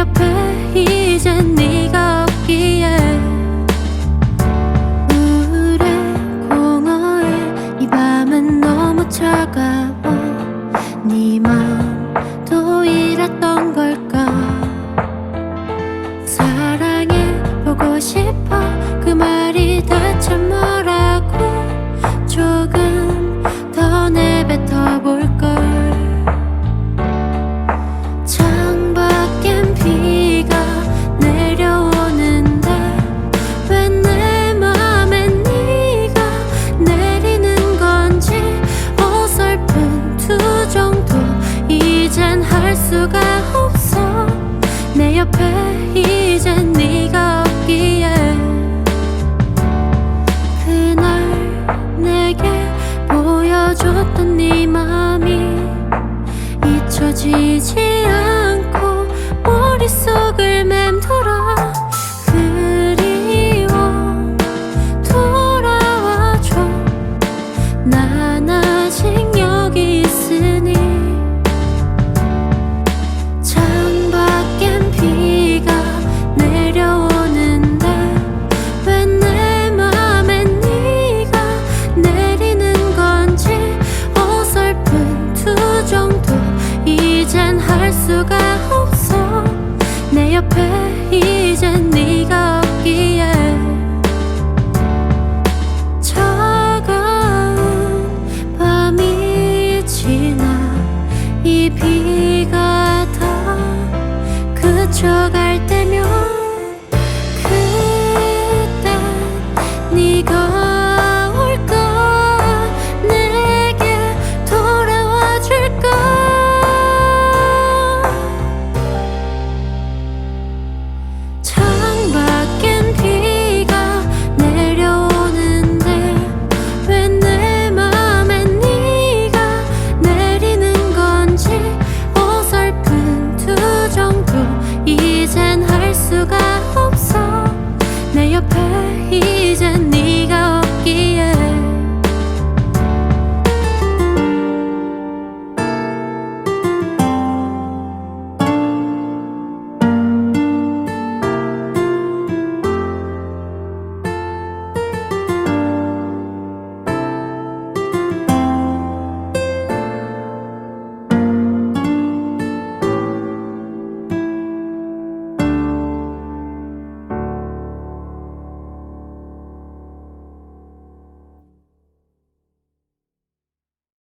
옆에 이젠 네가 없기에 우울해 공허해 이 밤은 너무 차가워 네 맘도 이랬던 걸까? 사랑해 보고 싶어 그 말이 대체 뭐라 할 수가 없어. 내 옆에 이젠 네가 없기에. 그날 내게 보여줬던 네 맘이 잊혀지지 않고 옆에 이젠 네가 없기에 차가운 밤이 지나 이 비가 다 그쳐갈 때면 可以见你。